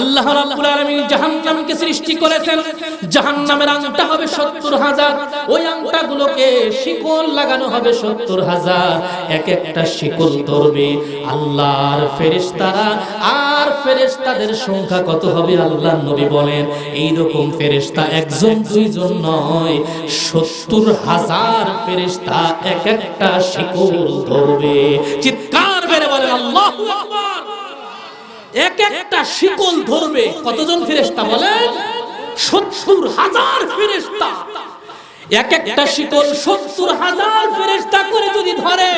আল্লাহ রাব্বুল আলামিন জাহান্নামকে সৃষ্টি করেছেন। জাহান্নামের আংটা হবে 70 হাজার। ওই আংটাগুলোকে শিকল লাগানো হবে 70 হাজার। এক একটা শিকল ধরবে। আল্লাহর ফেরেশতারা, আর ফেরেশতাদের সংখ্যা কত হবে আল্লাহ নবী বলেন এই রকম ফেরেশতা একজন, দুইজন নয়। 70 হাজার ফেরেশতা এক একটা শিকল ধরবে। চিৎকার মেরে বলেন, আল্লাহু আকবার। এক একটা শিকল ধরবে। কতজন ফেরেশতা বলেন? সত্তর হাজার ফেরেশতা। এক একটা শিকল সত্তর হাজার ফেরেশতা করে যদি ধরে,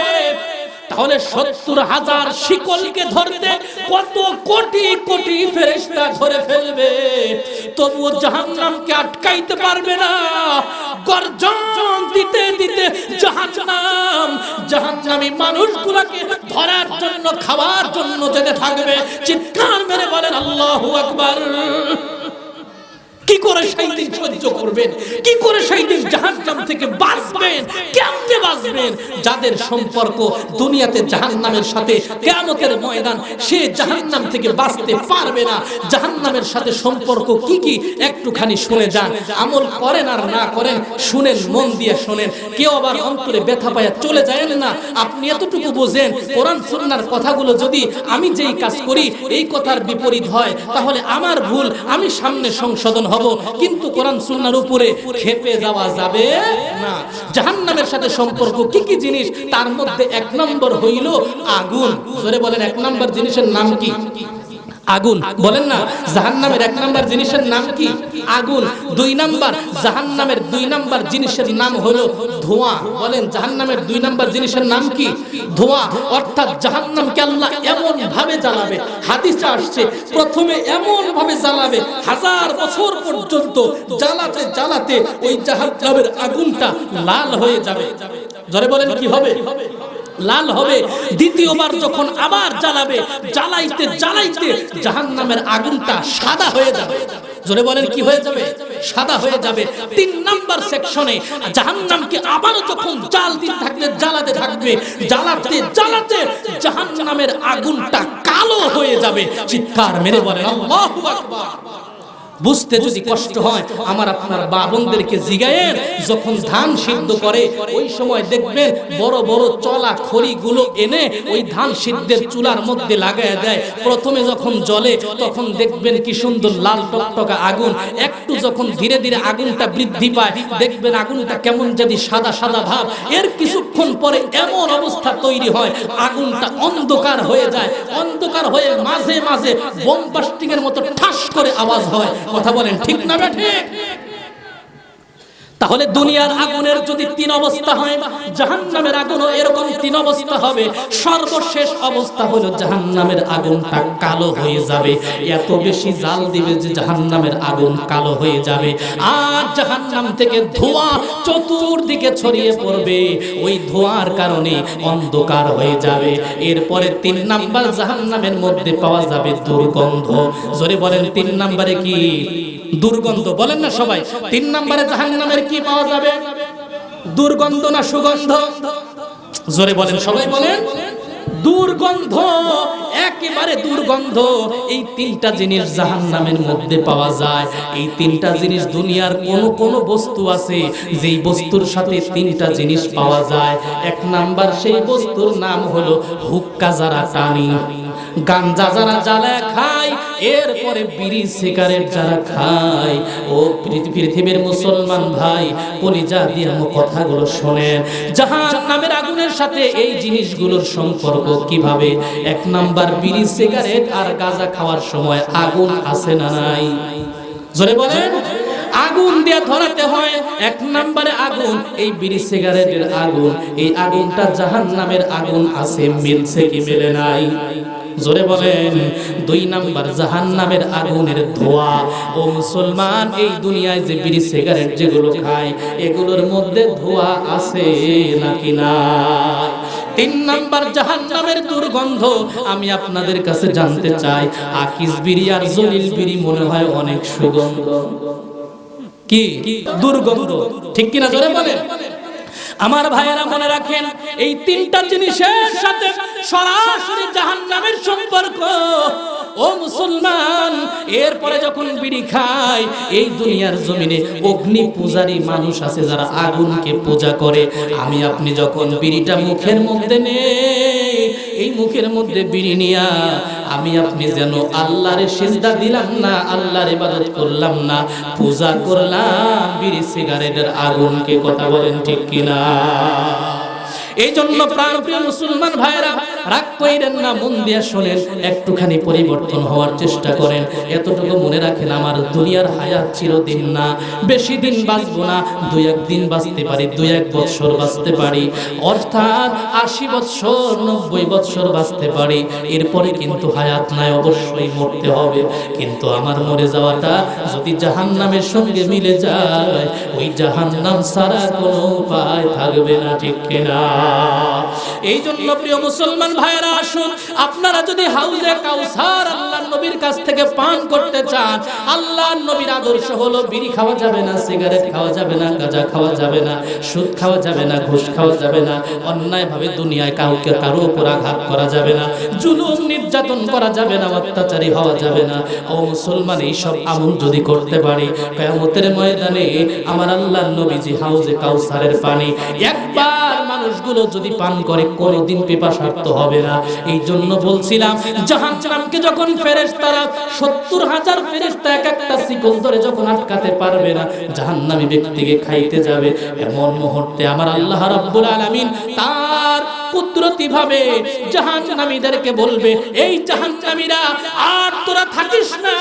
তাহলে সত্তর হাজার শিকলকে ধরতে কত কোটি কোটি ফেরেশতা ধরে ফেলবে। তবুও জাহান্নামকে আটকাইতে পারবে না। গর্জন দিতে দিতে জাহান্নাম, জাহান্নামী মানুষগুলোকে ধরার জন্য খাওয়ার জন্য যেতে থাকবে। চিৎকার মেরে বলেন আল্লাহু আকবার। কি করে সেই দিন সহ্য করবেন? কি করে সেই দিন জাহান্নাম থেকে বাঁচবেন? কেমনে বাঁচবেন? যাদের সম্পর্ক দুনিয়াতে জাহান্নামের সাথে, কিয়ামতের ময়দান, সে জাহান্নাম থেকে বাঁচতে পারবে না। জাহান্নামের সাথে সম্পর্ক কি কি? একটুখানি শুনে যান। আমল করেন আর না করেন, শুনেন, মন দিয়ে শোনেন। কেউ আবার অন্তরে ব্যথা পায়া চলে যায় না। আপনি এতটুকু বোঝেন, কোরআন সুন্নাহর কথাগুলো যদি আমি যেই কাজ করি, এই কথার বিপরীত হয়, তাহলে আমার ভুল, আমি সামনে সংশোধন হব। কিন্তু কোরআন সুন্নার উপরে খেপে যাওয়া যাবে না। জাহান্নামের সাথে সম্পর্ক কি কি জিনিস, তার মধ্যে এক নম্বর হইল আগুন। বলেন, এক নম্বর জিনিসের নাম কি? আগুন। বলেন না, জাহান্নামের এক নাম্বার জিনিসের নাম কি? আগুন। দুই নাম্বার, জাহান্নামের দুই নাম্বার জিনিসের নাম হলো ধোঁয়া। বলেন, জাহান্নামের দুই নাম্বার জিনিসের নাম কি? ধোঁয়া। অর্থাৎ জাহান্নামকে আল্লাহ এমন ভাবে জ্বালাবে, হাদিসে আসছে, প্রথমে এমন ভাবে জ্বালাবে, হাজার বছর পর্যন্ত জ্বালাতে জ্বালাতে ওই জাহান্নামের আগুনটা লাল হয়ে যাবে। জরে বলেন কি হবে? লাল হবে। দ্বিতীয়বার যখন আবার জ্বালাবে জ্বালাইতে জ্বালাইতে জাহান্নামের আগুনটা সাদা হয়ে যাবে। জোরে বলেন কি হয়ে যাবে? সাদা হয়ে যাবে তিন নাম্বার সেকশনে জাহান্নামকে আবারও যখন জাল দিতে থাকবে জ্বালাতে থাকবে জ্বালাতে জ্বালাতে জাহান্নামের আগুনটা কালো হয়ে যাবে। চিৎকার মেরে বলেন আল্লাহু আকবার। বুঝতে যদি কষ্ট হয়, আমার আপনার বাবনদেরকে জিগায়েন যখন ধান সিদ্ধ করে, ওই সময় দেখবেন বড় বড় চলা খড়িগুলো এনে ওই ধান সিদ্ধের চুলার মধ্যে লাগায় দেয়। প্রথমে যখন জ্বলে, তখন দেখবেন কি সুন্দর লাল টকটকা আগুন। একটু যখন ধীরে ধীরে আগুনটা বৃদ্ধি পায়, দেখবেন আগুনটা কেমন যদি সাদা সাদা ভাব। এর কিছুক্ষণ পরে এমন অবস্থা তৈরি হয়, আগুনটা অন্ধকার হয়ে যায়। অন্ধকার হয়ে মাঝে মাঝে বোমবাস্টিং এর মতো ঠাস করে আওয়াজ হয়। কথা বলেন ঠিক না ঠিক তাহলে দুনিয়ার আগুনের যদি তিন অবস্থা হয়, জাহান্নামের আগুনও এরকম তিন অবস্থা হবে। সর্বশেষ অবস্থা হলো জাহান্নামের আগুনটা কালো হয়ে যাবে। এত বেশি জাল দিবে যে জাহান্নামের আগুন কালো হয়ে যাবে। আর জাহান্নাম থেকে ধোঁয়া চতুর্দিকে ছড়িয়ে পড়বে। ওই ধোঁয়ার কারণে অন্ধকার হয়ে যাবে। এরপরে তিন নাম্বার জাহান্নামের মধ্যে পাওয়া যাবে দুর্গন্ধ। জোরে বলেন, তিন নাম্বারে কি? দুর্গন্ধ। বলেন না সবাই। তিন নাম্বারে জাহান নামের কি পাওয়া যাবে? দুর্গন্ধ না সুগন্ধ? জোরে বলেন, সবাই বলেন। দুর্গন্ধ, একেবারে দুর্গন্ধ। এই তিনটা জিনিস জাহান নামের মধ্যে পাওয়া যায়। এই তিনটা জিনিস দুনিয়ার কোন কোন বস্তু আছে, যেই বস্তুর সাথে তিনটা জিনিস পাওয়া যায়। এক নাম্বার সেই বস্তুর নাম হলো হুক্কা যারা টানি। গাঞ্জা যারা জ্বালা খায়, এরপরে বিড়ি, সিগারেট যারা খায়। ও পৃথিবীর মুসলমান ভাই কলিজা দিয়ে কথাগুলো শোনেন। জাহান নামের আগুনের সাথে এই জিনিসগুলোর সম্পর্ক কীভাবে? এক নাম্বার, বিড়ি, সিগারেট আর গাঁজা খাওয়ার সময় আগুন আছে না নাই? জোরে বলেন? আগুন দিয়ে ধরাতে হয়। এক নম্বরে আগুন, এই বিড়ি, সিগারেটের আগুন। এই আগুনটা জাহান নামের আগুন আছে, মিলছে কি মেলে নাই? জোরে বলেন, দুই নাম্বার জাহান নামের আগুনের ধোয়া। ও মুসলমান, এই দুনিয়ায় যে বিড়ি, সিগারেট যেগুলো খায়, এগুলোর মধ্যে ধোয়া আছে নাকি না? তিন নাম্বার জাহান নামের দুর্গন্ধ আমি আপনাদের কাছে জানতে চাই। আকিস বিড়ি আর জলিল বিড়ি মনে হয় অনেক সুগন্ধ। কি? দুর্গন্ধ। ঠিক কিনা? জোরে বলেন। আমার ভাইয়েরা মনে রাখেন এই তিনটা জিনিসের সাথে সরাসরি জাহান্নামের সম্পর্ক। ও মুসলমান, এরপরে যখন বিড়ি খায়, এই দুনিয়ার জমিনে অগ্নি পূজারী মানুষ আছে যারা আগুনকে পূজা করে। আমি আপনি যখন বিড়িটা মুখের মধ্যে নেই, এই মুখের মধ্যে বিড়ি নিয়া আমি আপনি যেন আল্লাহরে সিজদা দিলাম না, আল্লাহর ইবাদত করলাম না, পূজা করলাম, বিড়ি সিগারেটের আগুনকে কথা বলেন ঠিক কিনা? এই জন্য প্রাণপ্রিয় মুসলমান ভাইরা রাগ কইরেন না, মন দিয়া শোনেন, একটুখানি পরিবর্তন হওয়ার চেষ্টা করেন। এতটুকু মনে রাখেন, আমার দুনিয়ার হায়াত চিরদিন না। বেশি দিন বাঁচবো না, দুই একদিন বাঁচতে পারি, দুই এক বৎসর বাঁচতে পারি। অর্থাৎ আশি বৎসর, নব্বই বৎসর বাঁচতে পারি। এরপরে কিন্তু হায়াত নাই, অবশ্যই মরতে হবে। কিন্তু আমার মরে যাওয়াটা যদি জাহান্নামের সঙ্গে মিলে যায়, ওই জাহান্নাম ছাড়া কোনো উপায় থাকবে না, ঠিক কিনা? এই জন্য প্রিয় মুসলমান ভাইরা আসুন, আপনারা যদি হাউজে কাউসার আল্লাহর নবীর কাছ থেকে পান করতে চান, আল্লাহর নবীর আদর্শ হলো বিড়ি খাওয়া যাবে না, সিগারেট খাওয়া যাবে না, গাঁজা খাওয়া যাবে না, সুদ খাওয়া যাবে না, ঘুষ খাওয়া যাবে না, অন্যায়ভাবে দুনিয়ায় কাউকে কারও উপর আঘাত করা যাবে না, জুলুম, নির্যাতন করা যাবে না, অত্যাচারী হওয়া যাবে না। ও মুসলমান, এইসব আমল যদি করতে পারি, কেয়ামতের ময়দানে আমার আল্লাহর নবীজি হাউজে কাউসারের পানি একবার মানুষগুলো যদি পান করে, কোনোদিন পেপাসার্থ হবে না। এই জন্য বলছিলাম জাহান নামকে যখন ফেরেস তারা সত্তর হাজার ফেরেশতা এক একটা শিকল ধরে যখন আটকাতে পারবে না, জাহান্নামী ব্যক্তিকে খাইতে যাবে। এমন মুহূর্তে আমার আল্লাহ রাব্বুল আলামিন তার কুদরতি জাহান্নামীদেরকে বলবে, এই জাহান্নামীরা, আর তোরা থাকিস না।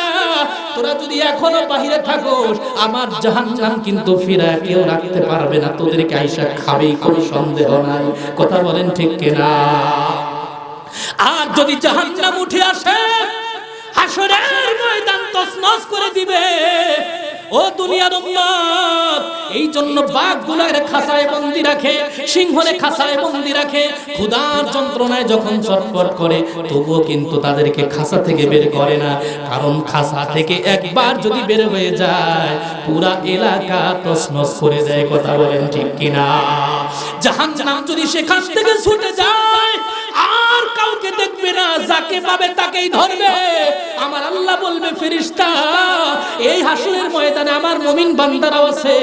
তোরা যদি এখনও বাহিরে থাকোস, আমার জাহান্নাম কিন্তু ফিরা কেউ রাখতে পারবে না। তোদেরকে আইসা খাবেই, কোনো সন্দেহ নাই। কথা বলেন ঠিক কিনা? আর যদি জাহান্নাম উঠে আসে, হাসরের ময়দান তছনছ করে দিবে। ও দুনিয়ার উম্মত এই জন্য বাঘগুলার খাসায় বন্দি রাখে, সিংহরে খাসায় বন্দি রাখে। ক্ষুধার যন্ত্রণায় যখন চটপট করে, তবুও কিন্তু তাদেরকে খাসা থেকে বের করে না। কারণ খাসা থেকে একবার যদি বের হয়ে যায়, পুরা এলাকা প্রশ্ন করে যায় কথা বলেন ঠিক কিনা? জাহান্নাম যদি সেখান থেকে ছুটে যায় কাউকে দেখবে না, যাকে পাবে তাকেই ধরবে। আমার আল্লাহ বলবে ফেরিস্তা এই হাসুরের ময়দানে আমার মমিন বান্দারাও আছে।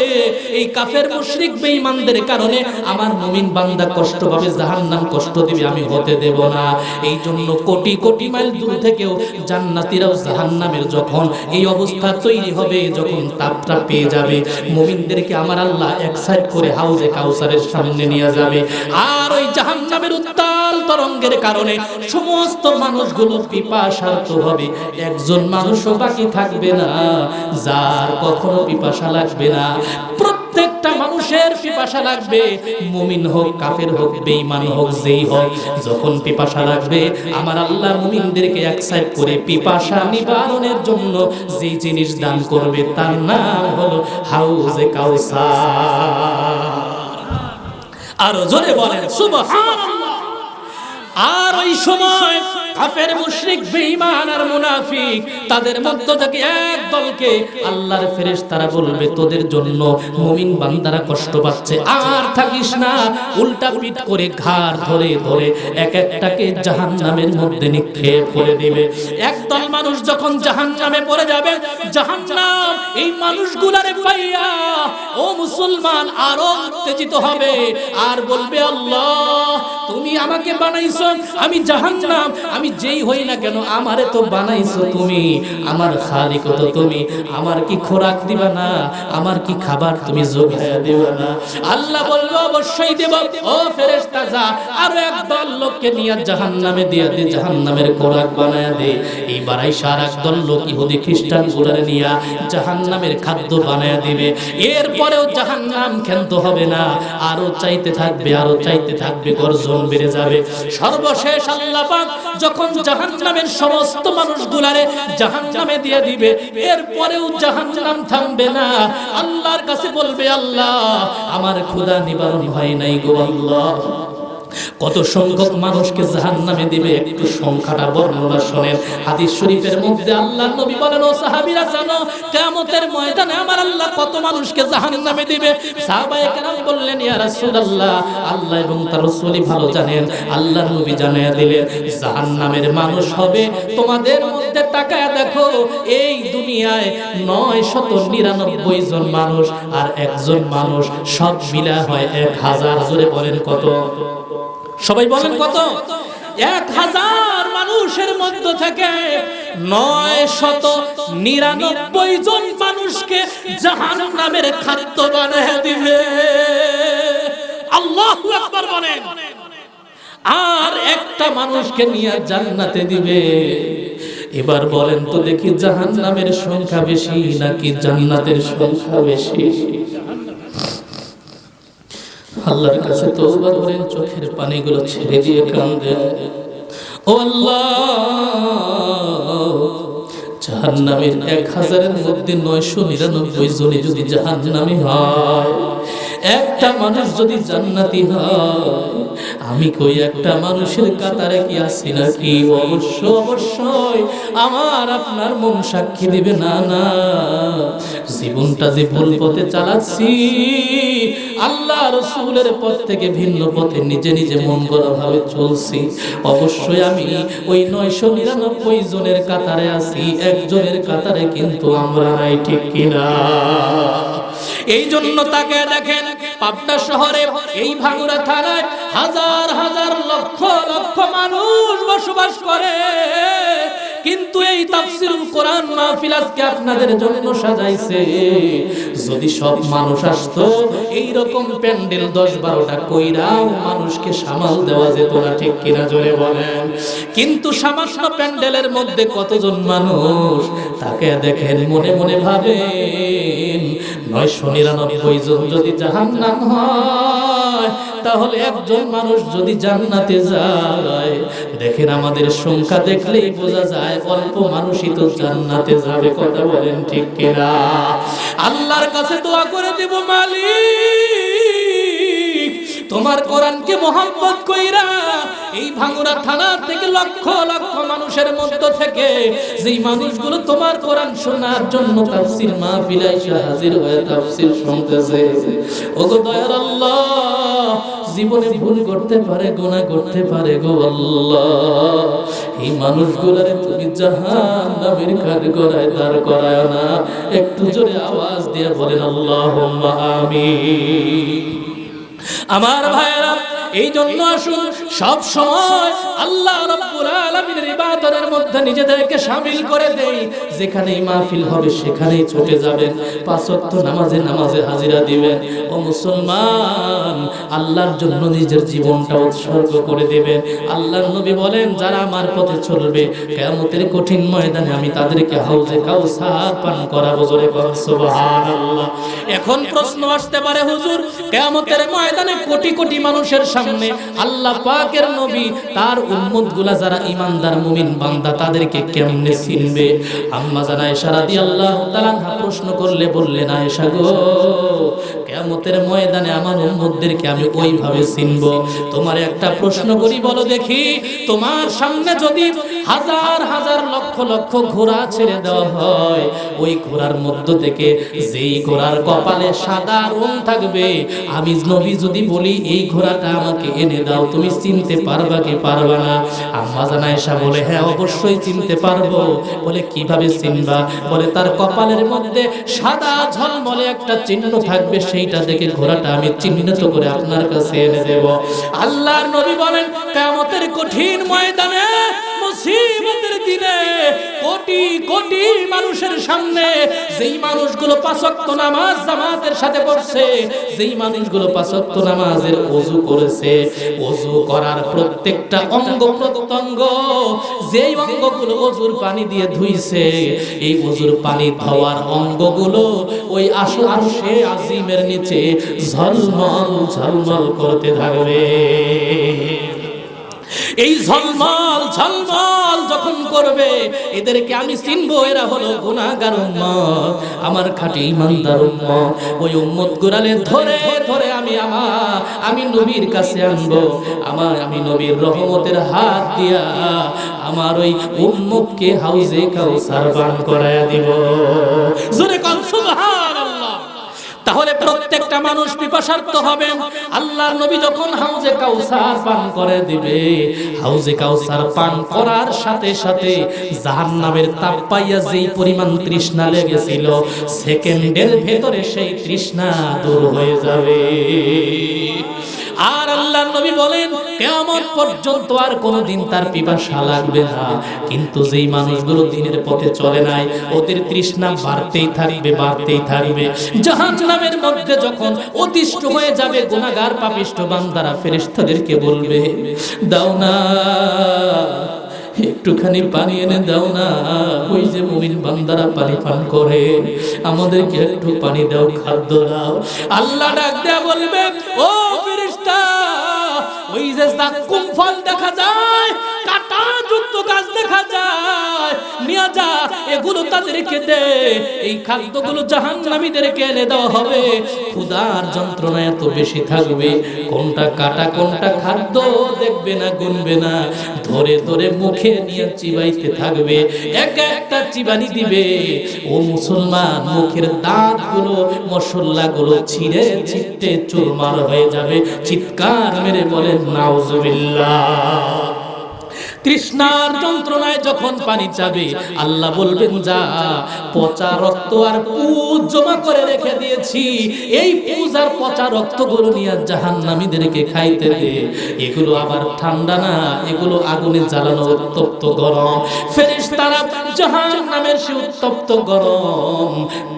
এই কাফের মুশরিক বেঈমানদের কারণে আমার মমিন বান্দা কষ্ট পাবে, জাহান্নাম কষ্ট দিবে, আমি হতে দেব না। এই জন্য কোটি কোটি মাইল দূর থেকেও জান্নাতীরাও জাহান্নামের যখন এই অবস্থা তৈরি হবে, যখন তাপটা পেয়ে যাবে, মুমিনদেরকে আমার আল্লাহ এক সাইড করে হাউজে কাউসারের সামনে নিয়ে যাবে। আর ওই জাহান্নামের উত্তাল তরঙ্গের কারণে সমস্ত মানুষগুলো পিপাসার্থ হবে। একজন মানুষও বাকি থাকবে না, যার কখনো পিপাসা লাগবে না। জন্য যে জিনিস দান করবে, তার নাম আরও জোরে বলেন আর ওই সময় কাফের, মুশরিক, বেঈমান আর মুনাফিক, তাদের মধ্য থেকে এক দলকে আল্লাহর ফেরেশতারা বলবে, তোদের জন্য মুমিন বান্দারা কষ্ট পাচ্ছে। আর থাকিস না। উল্টা পিট করে ঘাড় ধরে ধরে এক একটাকে জাহান্নামের মধ্যে নিক্ষেপ করে দিবে। একদল মানুষ যখন জাহান্নামে পড়ে যাবে, জাহান্নাম এই মানুষগুলারে পাইয়া, ও মুসলমান, আরও উত্তেজিত হবে। আর বলবে, আল্লাহ, তুমি আমাকে বানাইছো, আমি জাহান্নাম, আমি যেই হই না কেন, আমারে তো বানাইছো তুমি। আমার খালিক তো তুমি। আমার কি খোরাক দিবা না? আমার কি খাবার তুমি যোগায়া দিবা না? আল্লাহ বলবে অবশ্যই দেব। ও ফেরেশতা, যা। আরও একদল লোককে নিয়ে জাহান্নামে দিয়ে দে, জাহান্নামের খোরাক বানায়া দে। এই বারাই সার একদল লোক ইহুদি খ্রিস্টান গুলারে নিয়ে জাহান্নামের খাদ্য বানায়া দিবে। এরপরেও জাহান্নাম ক্ষান্ত হবে না। আরও চাইতে থাকবে, আরও চাইতে থাকবে, গর্জন বেড়ে যাবে। সর্বশেষ আল্লাহ পাক জাহান্নামের সমস্ত মানুষগুলারে জাহান্নামে দিয়ে দিবে, এরপরেও জাহান্নাম থামবে না। আল্লাহর কাছে বলবে, আল্লাহ, আমার ক্ষুধা নিবারণ হয় নাই গো আল্লাহ। কত সংখ্যক মানুষকে জাহান নামে দিবে একটু সংখ্যাটা বর্ণনা শোনেন। হাদিস শরীফের মধ্যে আল্লাহ নবী বলেন, ও সাহাবীরা, জানো, কিয়ামতের ময়দানে আমার আল্লাহ কত মানুষকে জাহান নামে দিবে? সাহাবায়ে কেরাম বললেন, ইয়া রাসূলুল্লাহ, আল্লাহ এবং তার রাসূলই ভালো জানেন আল্লাহ নবী জানায়া দিলেন, জাহান্নামের মানুষ হবে, তোমাদের মধ্যে তাকায় দেখো, এই দুনিয়ায় নয় শত নিরানব্বই জন মানুষ আর একজন মানুষ সব মিলা হয় এক হাজার। জোরে বলেন কত? সবাই বলেন কত? এক হাজার মানুষের মধ্য থেকে নয় শত নিরানব্বই জন মানুষকে জাহান নামের খাদ্য বানিয়ে দিবে। আল্লাহ একবার বলেন। আর একটা মানুষকে নিয়ে জান্নাতে দিবে। এবার বলেন তো দেখি জাহান নামের সংখ্যা বেশি নাকি জান্নাতের সংখ্যা বেশি? আল্লাহর কাছে তওবা করেন চোখের পানিগুলো ছেড়ে দিয়ে কাঁদেন ও আল্লাহ, জাহান্নামের এক হাজারের মধ্যে নয়শো নিরানব্বই জনে যদি জাহান্নামে হয়, একটা মানুষ যদি জান্নাতি হয়, আমি কই একটা মানুষের কাতারে কি আছি নাকি? অবশ্য, অবশ্যই আমার আপনার মন সাক্ষী দিবে না না। জীবনটা যে ভুল পথে চালাচ্ছি রসুলের পথ থেকে ভিন্ন পথে নিজে নিজে মন ভাবে চলছি। অবশ্যই আমি ওই নয়শো নিরানব্বই জনের কাতারে আছি, একজনের কাতারে কিন্তু আমরা নাই, ঠিক কিনা? এই জন্য তাকে দেখেন পাবনা শহরে, এই ভাঙুরা থানায় হাজার হাজার লক্ষ লক্ষ মানুষ বসবাস করে। কিন্তু এই তাফসিরুল কোরআন মাহফিল আজকে আপনাদের জন্য সাজাইছে। যদি সব মানুষ আসতো এই রকম প্যান্ডেল দশ বারোটা কইরাও মানুষকে সামাল দেওয়া যেত না, ঠিক কিনা জোরে বলেন? কিন্তু সামান্য প্যান্ডেলের মধ্যে কতজন মানুষ, তাকে দেখেন মনে মনে ভাবেন নয়শো নিরানব্বই জন যদি জাহান্নাম হয়, তাহলে একজন মানুষ যদি জান্নাতে যায়, দেখেন আমাদের সংখ্যা দেখলেই বোঝা যায়, অল্প মানুষই তো জান্নাতে যাবে, কথা বলেন ঠিক কিনা? আল্লাহর কাছে দোয়া করে দেব, মালিক, তোমার কোরআনকে মোহাম্মত কইরা এই ভাঙুরা থানা থেকে লক্ষ লক্ষ মানুষের মধ্য থেকে যেই মানুষগুলো তোমার কোরআন শোনার জন্য তাফসীর মাহফিলে এসে হাজির হয়ে তাফসীর শুনতেছে। ওগো দয়ার আল্লাহ, জীবনে ভুল করতে পারে, গুনাহ করতে পারে গো আল্লাহ। এই মানুষগুলোরে তুমি জাহান্নামের কাঠগড়ায় দাঁড় করায় না। একটু জোরে আওয়াজ দিয়ে বলেন, আল্লাহুম্মা আমিন। আমার ভাইরা এই জন্য আসুন, সব সময় আল্লাহ রাব্বুল আলামিনের ইবাদতের মধ্যে নিজেদেরকে শামিল করে দেই। যেখানেই মাহফিল হবে, সেখানেই ছুটে যাবেন। পাঁচ ওয়াক্ত নামাজে নামাজে হাজিরা দিবেন। ও মুসলমান, আল্লাহর জন্য নিজের জীবনটা উৎসর্গ করে দিবেন। আল্লাহর নবী বলেন, যারা আমার পথে চলবে, কিয়ামতের কঠিন ময়দানে আমি তাদেরকে হাউজে কাউসার পান করাবো। জোরে কর সুবহানাল্লাহ। এখন প্রশ্ন আসতে পারে, হুজুর, কিয়ামতের ময়দানে কোটি কোটি মানুষের সামনে আল্লাহ পাকের নবী, তার উম্মতগুলা যারা ইমানদার মুমিন বান্দা, তাদেরকে কেমনে চিনবে? আম্মা জানা এসা রাদিয়াল্লাহু তাআলা প্রশ্ন করলে বললেন, আয়েশা গো, কিয়ামতের ময়দানে আমার উম্মতদেরকে আমি ওইভাবে চিনব? তোমার একটা প্রশ্ন করি, বলো দেখি। তোমার সামনে যদি হাজার হাজার লক্ষ লক্ষ ঘোড়া ছেড়ে দেওয়া হয়। ওই ঘোড়ার মধ্য থেকে যেই ঘোড়ার কপালে সাদা রং থাকবে, আমি নবী যদি বলি, এই ঘোড়াটা আমাকে এনে দাও, তুমি চিনতে পারবা কি পারবা না? আম্মা জানাইসা বলে হ্যাঁ অবশ্যই চিনতে পারব। বলে, কীভাবে চিনবা? বলে, তার কপালের মধ্যে সাদা ঝলমলে একটা চিহ্ন থাকবে, সেইটা দেখে ঘোড়াটা আমি চিহ্নিত করে আপনার কাছে এনে দেব। আল্লাহর নবী বলেন, কিয়ামতের কঠিন ময়দানে মুসিবতের দিনে কোটি কোটি মানুষের সামনে যেই মানুষগুলো পাঁচক্ত নামাজ জামাতের সাথে পড়ছে, যেই মানুষগুলো পাঁচক্ত নামাজের ওযু করেছে, ওযু করার প্রত্যেকটা অঙ্গ প্রত্যঙ্গ যেই অঙ্গগুলো ওযুর পানি দিয়ে ধুইছে, এই ওযুর পানি ধোয়ার অঙ্গগুলো ওই আসো আরশে আজিমের নিচে ঝলমল ঝলমল করতে থাকবে। এই ঝলমল ঝলমল যখন করবে, এদেরকে আমি চিনবো, এরা হলো গুনাহগার উম্মত, আমার খাঁটি ইমানদার উম্মত। ওই উম্মত গুরালে ধরে ধরে আমি আমার, আমি নবীর কাছে আনব, আমার, আমি নবীর রহমতের হাত দিয়া আমার ওই উম্মতকে হাউজে কাউসার পান করায়া দিব। জোরে সুবহানাল্লাহ তাহলে প্রত্যেকটা মানুষ পিপাসার্থ হবে। আল্লাহর নবী যখন হাউজে কাউসার পান করে দিবে, হাউজে কাউসার পান করার সাথে সাথে জাহান্নামের তাপ পাইয়া যেই পরিমাণ তৃষ্ণা লেগেছিল, সেকেন্ডের ভেতরে সেই তৃষ্ণা দূর হয়ে যাবে। আর আল্লাহর নবী বলেন কেমন পর্যন্ত আর কোনোদিন তার পিপাসা লাগবে না। কিন্তু যেই মানুষগুলো দিনের পথে চলে নাই, ওদের তৃষ্ণা বাড়তেই থাকবে বাড়তেই থাকবে। জাহান্নামের মধ্যে যখন অতিষ্ঠ হয়ে যাবে, গুনাহগার পাপিষ্ঠ বান্দারা ফেরেশতাদেরকে বলবে, দাও না, একটুখানি পানি এনে দাও না। ওই যে মুমিন বান্দারা পানি পান করে, আমাদেরকে একটু পানি দাও, খাদ্য দাও। আল্লাহ ডাক দেয়া বলবে, ও ওই যে জাক্কুম ফল দেখা যায় যুক্ত গাছ দেখা যায়। নিয়ে যা, এগুলো তাদেরকে দে। এই খাদ্যগুলো দেওয়া হবে। যন্ত্রণা এত বেশি থাকবে। কোনটা কাটা, কোনটা খাদ্য দেখবে না, গুনবে না। ধরে ধরে মুখে নিয়ে চিবাইতে থাকবে। এক একটা চিবানি দিবে। ও মুসলমান, মুখের ছিঁড়ে চুরমার হয়ে যাবে। চিৎকার মেরে বলেন, নাউজুবিল্লাহ। তৃষ্ণার যন্ত্রণায় যখন পানি চাবে, আল্লাহ বলবেন, যা, পচা রক্ত আর পুজ জমা করে রেখে দিয়েছি। এই পুজ আর পচা রক্তগুলো নিয়ে জাহান্নামীদেরকে খাইতে দে। এগুলো আবার ঠান্ডা না, এগুলো আগুনে জ্বালানো উত্তপ্ত গরম। ফেরেশতারা জাহান্নামের সে উত্তপ্ত গরম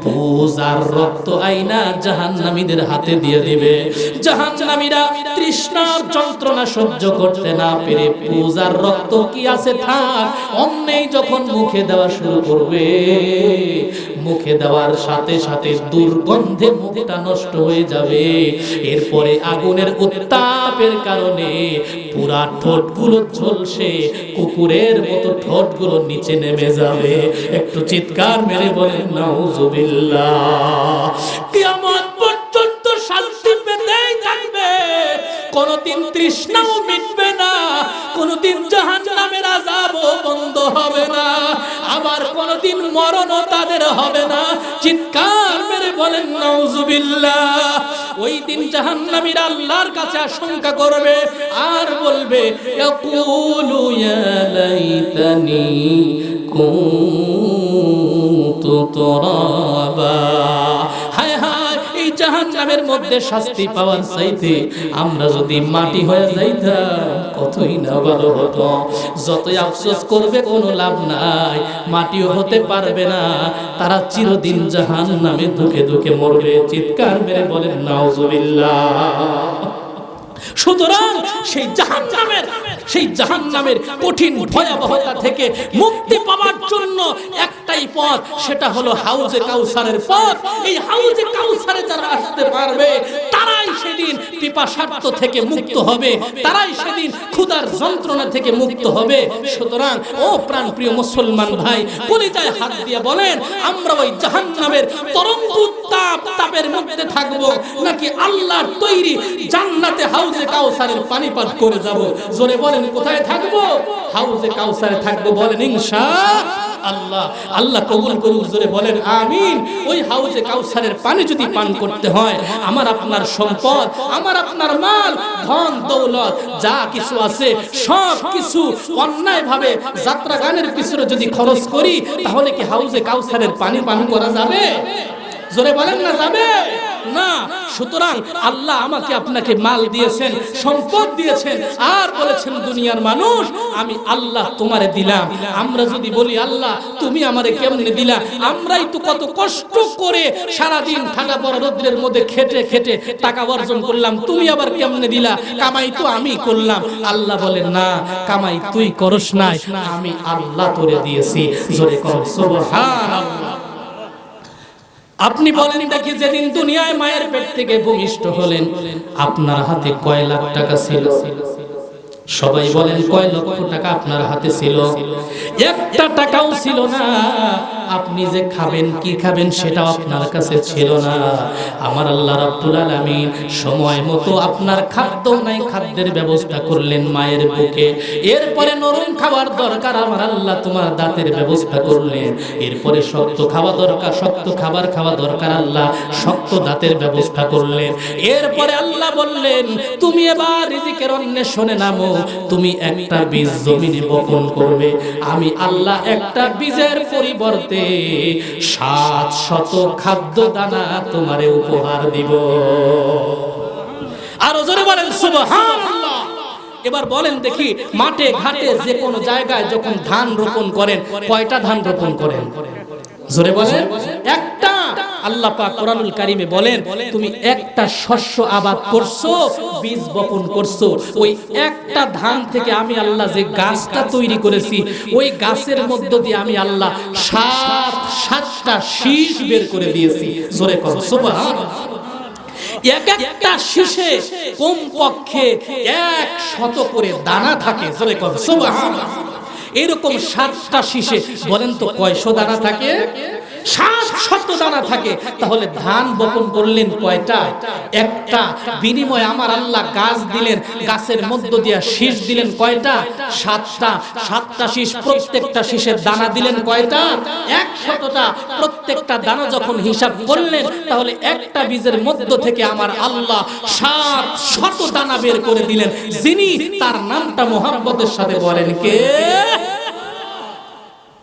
পুজ আর রক্ত আইনা জাহান্নামীদের হাতে দিয়ে দিবে। জাহান্নামীরা তৃষ্ণার যন্ত্রণা সহ্য করতে না পেরে পুজ আর রক্ত কি আছে থাক। অন্যেই যখন মুখে দেওয়া শুরু করবে, মুখে দেওয়ার সাথে সাথে দুর্গন্ধে মুখটা নষ্ট হয়ে যাবে। এরপরে আগুনের উত্তাপের কারণে পুরা ঠোঁটগুলো ঝলসে, কুকুরের মতো ঠোঁটগুলো নিচে নেমে যাবে। একটু চিৎকার মেরে বলেন, নাউজুবিল্লাহ। পর্যন্ত শান্তি পেতেই থাকবে। কোনদিন তৃষ্ণাও মিটবে জাহান্নামের আযাবও বন্ধ হবে না। আবার কোনদিন মরণও তাদের হবে না। চিৎকার মেরে বলেন, নাউজুবিল্লাহ। ওই দিন জাহান্নামীরা আল্লাহর কাছে আশঙ্কা করবে, আর বলবে, ইয়াকুলু ইয়া লাইতানি কুনতু তুরাবা। জাহান্নামের মধ্যে শাস্তি পাওয়ার চাইতে আমরা যদি মাটি হয়ে যাইতাম, কতই না ভালো হতো। যতই আফসোস করবে, কোনো লাভ নাই। মাটিও হতে পারবে না। তারা চিরদিন জাহান্নামে দুঃখে দুঃখে মরবে। চিৎকার মেরে বলেন, নাউজুবিল্লাহ। সুতরাং সেই জাহান্নামের সেই জাহান্নামের কঠিন ভয়াবহতা থেকে মুক্তি পাওয়ার জন্য একটাই পথ, সেটা হলো হাউজে কাউসারের পথ। এই হাউজে কাউসারে যারা আসতে পারবে, তারাই সেদিন পিপাসার্থ থেকে মুক্ত হবে, তারাই সেদিন ক্ষুধার যন্ত্রণা থেকে মুক্ত হবে। সুতরাং, ও প্রাণপ্রিয় মুসলমান ভাই, কলিজায় হাত দিয়ে বলেন, আমরা ওই জাহান্নামের তরঙ্গ উত্তাপ তাপের মধ্যে থাকব, নাকি আল্লাহর তৈরি জান্নাতে হাউজে কাউসারের পানি পান করে যাব। জোরে বলেন, কোথায় থাকব? হাউজে কাউসারে থাকব বলেন, ইনশা আল্লাহ। আল্লাহ কবুল করুক, জোরে বলেন, আমিন। ওই হাউজে কাউসারের পানি যদি পান করতে হয়, আমার আপনার সম্পদ, আমার আপনার মাল, ধন, দৌলত, যা কিছু আছে, সব কিছু অন্যায় ভাবে যাত্রা গানের পিছনে যদি খরচ করি, তাহলে কি হাউজে কাউসারের পানি পান করা যাবে? জোরে বলেন না, যাবে? না। সুতরাং আল্লাহ আমাকে আপনাকে মাল দিয়েছেন, সম্পদ দিয়েছেন, আর বলেছেন দুনিয়ার মানুষ, আমি আল্লাহ তোমারে দিলাম। আমরা যদি বলি, আল্লাহ, তুমি আমারে কেমনে দিলা? আমরাই তো কত কষ্ট করে সারা দিন ঠান্ডা বড় রোদ্রের মধ্যে খেটে খেটে টাকা অর্জন করলাম, তুমি আবার কেমনে দিলা? কামাই তো আমি করলাম। আল্লাহ বলেন না, কামাই তুই করস নাই, আমি আল্লাহ তোরে দিয়েছি। জোরে কর সুবহানাল্লাহ। আপনি বলেন দেখি যেদিন দুনিয়ায় মায়ের পেট থেকে ভূমিষ্ঠ হলেন, আপনার হাতে কয় লাখ টাকা ছিল? সবাই বলেন কয় লক্ষ টাকা আপনার হাতে ছিল? একটা টাকাও ছিল না। আপনি যে খাবেন, কি খাবেন সেটাও আপনার কাছে ছিল না। আমার আল্লাহ রাব্বুল আলামিন সময় মতো আপনার খাদ্য নাই, খাদ্যের ব্যবস্থা করলেন মায়ের বুকে। এরপরে নরম খাবার দরকার, আমার আল্লাহ তোমার দাঁতের ব্যবস্থা করলেন। এরপরে শক্ত খাওয়া দরকার, শক্ত খাবার খাওয়া দরকার, আল্লাহ শক্ত দাঁতের ব্যবস্থা করলেন। এরপরে আল্লাহ বললেন, তুমি এবার রিজিকের অন্বেষণে নামো। তুমি একটা বীজ জমিনে বপন করবে। আমি আল্লাহ একটা বীজের পরিবর্তে সাত শত খাদ্য দানা তোমারে উপহার দিব। আরও জোরে বলেন, সুবহানাল্লাহ। এবার বলেন দেখি, মাঠে, ঘাটে যে কোনো জায়গায় যখন ধান রোপণ করেন, কয়টা ধান রোপণ করেন? জোরে বলেন একটা আল্লাহ পাক কোরআনুল কারিমে বলেন, তুমি একটা শস্য আবাদ করছ, বীজ বপন করছ। ওই একটা ধান থেকে আমি আল্লাহ যে গাছটা তৈরি করেছি, ওই গাছের মধ্য দিয়ে আমি আল্লাহ সাত, সাতটা শীষ বের করে দিয়েছি। জোরে কর, সুবহানাল্লাহ। এক একটা শীষে কম পক্ষে এক শত করে দানা থাকে, জোরে কর, সুবহানাল্লাহ। এরকম সাতটা শীষে, বলেন তো কয়শো দানা থাকে? সাত শত দানা থাকে, তাহলে ধান বপন করলেন কয়টা? একটা। বিনিময়ে আমার আল্লাহ গাছ দিলেন, গাছের মধ্য দিয়া শীষ দিলেন কয়টা? সাতটা। সাতটা শীষ, প্রত্যেকটা শীষের দানা দিলেন কয়টা? এক শতটা। প্রত্যেকটা দানা যখন হিসাব করলেন, তাহলে একটা বীজের মধ্য থেকে আমার আল্লাহ সাত শত দানা বের করে দিলেন। যিনি তার নামটা মোহাম্মদের সাথে বলেন কে?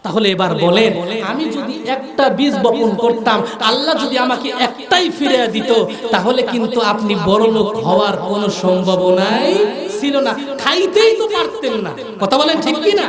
তাহলে এবার বলেন, আমি যদি একটা বীজ বপন করতাম। আল্লাহ যদি আমাকে একটাই ফিরে দিত, তাহলে কিন্তু আপনি বড় লোক হওয়ার কোনো সম্ভাবনাই ছিল না। খাইতেই তো পারতেন না। কথা বলেন ঠিক কি না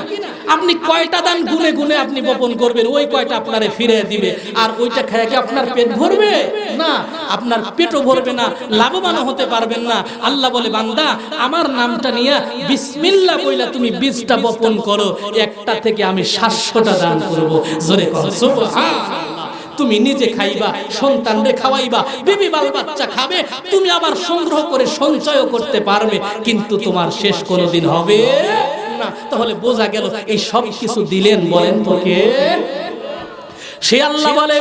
আপনি কয়টা দান গুনে গুনে আপনি বপন করবেন? ওই কয়টা আপনারে ফিরে দিবে। আর ওইটা খেয়ে কি আপনার পেট ভরবে? না, আপনার পেটও ভরবে না লাভবান হতে পারবেন না। আল্লাহ বলে, বান্দা, আমার নামটা নিয়ে বিসমিল্লা বইলা তুমি বীজটা বপন করো। একটা থেকে আমি সাতশোটা দান করব। জোরে করো সুবহানাল্লাহ। তুমি নিজে খাইবা, সন্তানরে খাওয়াইবা, বিবি বাল বাচ্চা খাবে, তুমি আবার সংগ্রহ করে সঞ্চয় করতে পারবে, কিন্তু তোমার শেষ কোনোদিন হবে? না, তাহলে বোঝা গেল এই সব কিছু দিলেন বলেন তোকে। সে আল্লাহ বলে,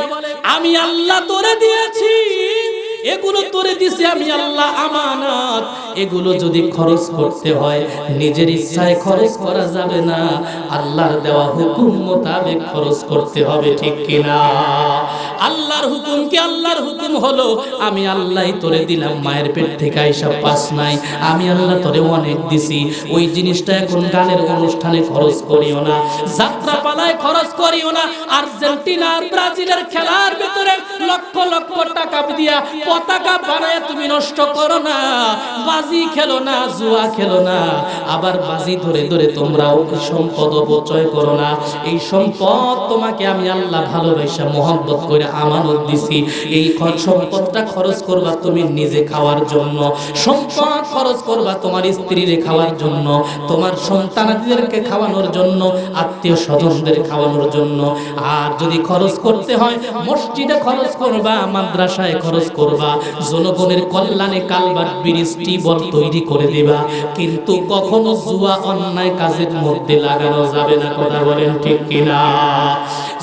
আমি আল্লাহ তোরে দিয়েছি। এগুলো তোরে দিছি আমি আল্লাহ আমানত। এগুলো যদি খরচ করতে হয়, নিজের ইচ্ছায় খরচ করা যাবে না। আল্লাহর দেওয়া হুকুম মোতাবেক খরচ করতে হবে, ঠিক কিনা? আল্লাহর হুকুম কি আল্লাহর হুকুম হলো? আমি আল্লাহই তোরে দিলাম, মায়ের পেট থেকে আইসা পাস নাই। আমি আল্লাহ তোরে অনেক দিছি। ওই জিনিসটা এখন গানের অনুষ্ঠানে খরচ করিও না। যাত্রা পালায় খরচ করিও না। আর্জেন্টিনা আর ব্রাজিলের খেলার ভিতরে লক্ষ লক্ষ টাকা দিয়া পতাকা বানায় তুমি নষ্ট করো না, বাজি খেলো না, জুয়া খেলো না, আবার বাজি ধরে ধরে তোমরাও সম্পদ অপচয় করো না। এই সম্পদ তোমাকে আমি আল্লাহ ভালোবাসা মোহাম্মত করে আমানত দিছি। এই সম্পদটা খরচ করবা তুমি নিজে খাওয়ার জন্য। সম্পদ খরচ করবা তোমার স্ত্রীর খাওয়ার জন্য, তোমার সন্তানাদিদেরকে খাওয়ানোর জন্য, আত্মীয় স্বজনদের খাওয়ানোর জন্য। আর যদি খরচ করতে হয়, মসজিদে খরচ করবা, মাদ্রাসায় খরচ করবা জনগণের কল্যাণে কালবার ব্রিজ টিবল তৈরি করে দেবা। কিন্তু কখনো জুয়া, অন্যায় কাজের মধ্যে লাগানো যাবে না, কথা বলেন ঠিক কিনা?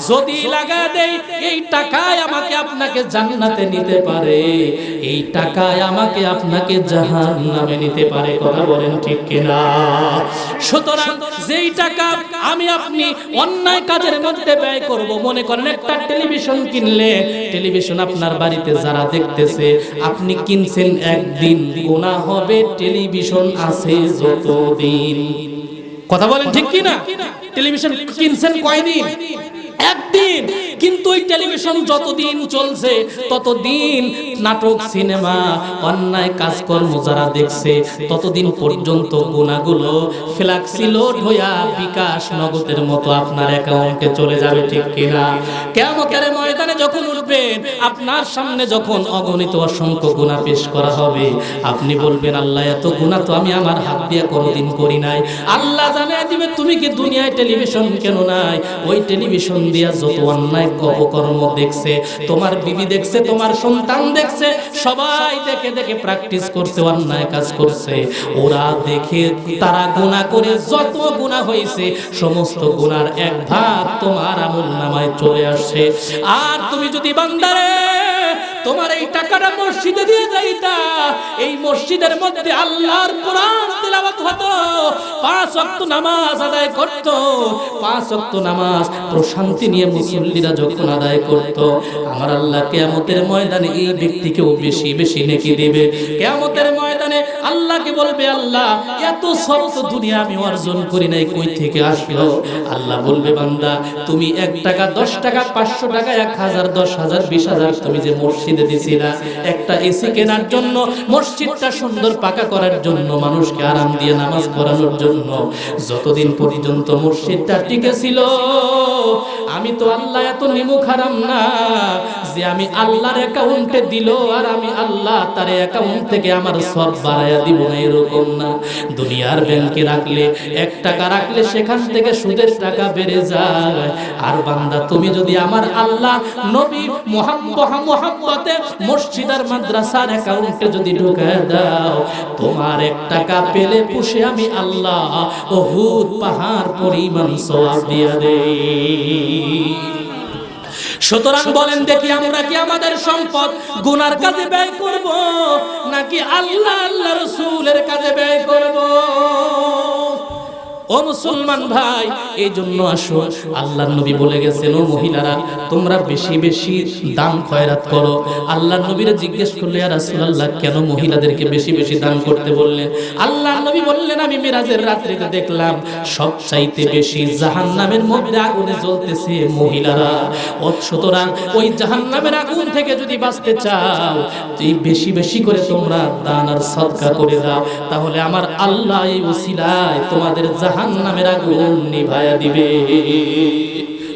যদি লাগা দেই, এই টাকায় আমাকে আপনাকে জান্নাতে নিতে পারে। এই টাকায় আমাকে আপনাকে জাহান নামে নিতে পারে, কথা বলেন ঠিক কিনা? সুতরাং যেই টাকা আমি আপনি অন্যায় কাজের মধ্যে ব্যয় করব, মনে করেন একটা টেলিভিশন কিনলে, টেলিভিশন আপনার বাড়িতে যারা দেখতেছে আপনি কিনছেন একদিন, গোনা হবে, টেলিভিশন আছে যতদিন। কথা বলেন ঠিক কিনা? টেলিভিশন কিনছেন কয়দিন? টেলিভিশন যতদিন চলছে, ততদিন নাটক, সিনেমা, অন্যায় কাজকর্ম যারা দেখছে, ততদিন পর্যন্ত গুণাগুলো ফ্ল্যাক্সি লোড হইয়া বিকাশ নগদের মতো আপনার অ্যাকাউন্টে চলে যাবে, ঠিক কিনা? কেমতের ময়দানে যখন উঠবেন, আপনার সামনে যখন অগণিত অসংখ্য গুণা পেশ করা হবে, আপনি বলবেন, আল্লাহ, এত গুণা তো আমি আমার হাত দিয়ে কোনোদিন করি নাই। আল্লাহ জানে দিবে, তুমি কি দুনিয়ায় টেলিভিশন কেন নাই? ওই টেলিভিশন দিয়া যত অন্যায় অপকর্ম দেখছে, তোমার বিবি দেখছে, তোমার সন্তান দেখছে, সবাই দেখে দেখে প্র্যাকটিস করছে, অন্যায় কাজ করছে। ওরা দেখে তারা গুণা করে, যত গুণা হয়েছে, সমস্ত গুণার এক ভাগ তোমার আমল নামায় চলে আসছে। আর তুমি যদি বান্দারে তোমার এই টাকাটা মসজিদে দিয়ে যাইতা। এই মসজিদের মধ্যে আল্লাহর কোরআন তেলাওয়াত হতো। পাঁচ ওয়াক্ত নামাজ আদায় করত। পাঁচ ওয়াক্ত নামাজ প্রশান্তি নিয়ে মুসল্লিরা যখন আদায় করত, আমার আল্লাহ কিয়ামতের ময়দানে এই ব্যক্তিকেও বেশি বেশি নেকি দেবে। কিয়ামতের ময়দানে আল্লাহকে বলবে, আল্লাহ, এত তো দুনিয়া আমি অর্জন করি নাই, কই থেকে আসলো? আল্লাহ বলবে, বান্দা, তুমি এক টাকা, দশ টাকা, পাঁচশো টাকা, এক হাজার, দশ হাজার, বিশ হাজার তুমি যে মসজিদে দিছিলা, একটা এসি কেনার জন্য, মসজিদটা সুন্দর পাকা করার জন্য, মানুষকে আরাম দিয়ে নামাজ পড়ানোর জন্য, যতদিন পর্যন্ত মসজিদটা টিকে ছিল, আমি তো আল্লাহ এত নিমুখ খারাম না, যে আমি আল্লাহর অ্যাকাউন্টে দিল, আর আমি আল্লাহ তার অ্যাকাউন্ট থেকে আমার সব বাড়াইয়া দিব না, এরকম না। দুনিয়ার ব্যাংকে রাখলে এক টাকা রাখলে সেখান থেকে সুদের টাকা বেড়ে যায়। আর বান্দা, তুমি যদি আমার আল্লাহ, নবী মোহাম্মতে মসজিদ আর মাদ্রাসার অ্যাকাউন্টে যদি ঢুকায় দাও, তোমার এক টাকা পেলে পুষে আমি আল্লাহ বহুত পাহাড় পরিমাণ সওয়াব দিয়া দেই। সুতরাং বলেন দেখি আমরা কি আমাদের সম্পদ গুনার কাজে ব্যয় করব নাকি আল্লাহ আল্লাহ রসুলের কাজে ব্যয় করব? ও মুসলমান ভাই এই জন্য আসো। আল্লাহ নবী বলে গেছেন, ও মহিলারা, তোমরা বেশি বেশি দান খয়রাত করো। আল্লাহ নবীরা জিজ্ঞেস করলে আর রাসূলুল্লাহ, কেন মহিলাদেরকে বেশি বেশি দান করতে বললেন আল্লাহ নবী বললেন, আমি মিরাজের রাত্রিতে দেখলাম সব চাইতে বেশি জাহান্নামের মধ্যে আগুনে জ্বলতেছে মহিলারা। সুতরাং ওই জাহান্নামের আগুন থেকে যদি বাঁচতে চাও এই বেশি বেশি করে তোমরা দান আর সদকা করে দাও। তাহলে আমার আল্লাহ এই উসিলায় তোমাদের জাহান্নামের আগুন নিভায়া দিবে।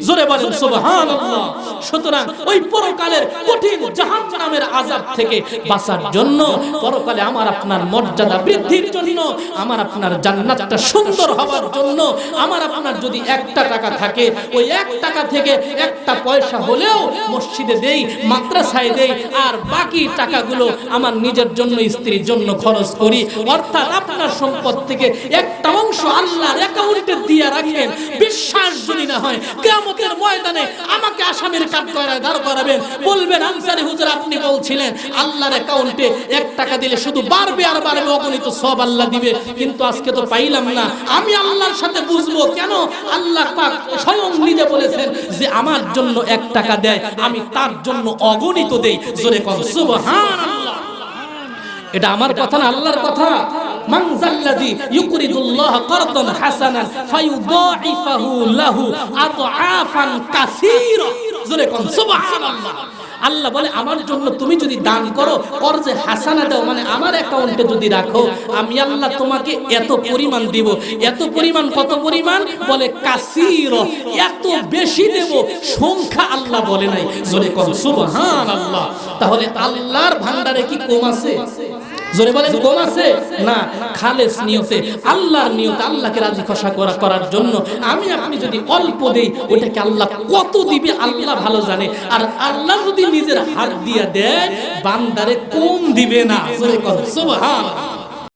জোরে বলেন, সুবহানাল্লাহ। সুতরাং ওই পরকালের কঠিন জাহান্নামের আযাব থেকে বাঁচার জন্য পরকালে আমার আপনার মর্যাদা বৃদ্ধির জন্য, আমার আপনার জান্নাতটা সুন্দর হওয়ার জন্য, আমার আপনার যদি একটা টাকা থাকে, ওই এক টাকা থেকে একটা পয়সা হলেও মসজিদে দেই, মাদ্রাসায় দেই, আর বাকি টাকাগুলো আমার নিজের জন্য, স্ত্রীর জন্য খরচ করি। অর্থাৎ আপনার সম্পদ থেকে একটা অংশ আল্লাহর অ্যাকাউন্টে দিয়ে রাখেন। বিশ্বাস যদি না হয় কিয়ামতের ময়দানে আমাকে আসামির কাঠ করায় দাঁড় করাবেন। বলবেন, আনসারি হুজুর, আপনি বলছিলেন, আল্লাহর অ্যাকাউন্টে এক টাকা দিলে শুধু বাড়বে আর বাড়বে, অগণিত সব আল্লাহ দিবে। কিন্তু আজকে তো পাইলাম না। আমি আল্লাহর সাথে বুঝব কেন? আল্লাহ পাক স্বয়ং নিজে বলেছেন যে, আমার জন্য এক টাকা দেয়, আমি তার জন্য অগণিত দেই। জোরে কম সুবহানাল্লাহ। এটা আমার কথা না, আল্লাহর কথা। আল্লাহ বলে, আমার জন্য তুমি যদি দান করো, কর্জে হাসানা দাও মানে আমার অ্যাকাউন্টে যদি রাখো, আমি আল্লাহ তোমাকে এত পরিমাণ দিব। এত পরিমাণ কত পরিমাণ? বলে, কাসির, এত বেশি দেব, সংখ্যা আল্লাহ বলে নাই। জোরে কোন সুবহানাল্লাহ। তাহলে আল্লাহর ভান্ডারে কি কম আছে? জোরে বলেন, কম আছে? না, খালেস নিয়তে, আল্লাহর নিয়তে আল্লাহকে রাজি খসা করা করার জন্য আমি আপনি যদি অল্প দেই, ওটাকে আল্লাহ কত দিবে আল্লাহ ভালো জানে। আর আল্লাহ যদি নিজের হাত দিয়ে দেয়, বান্দারে কম দিবে না। জোরে কর সুবহান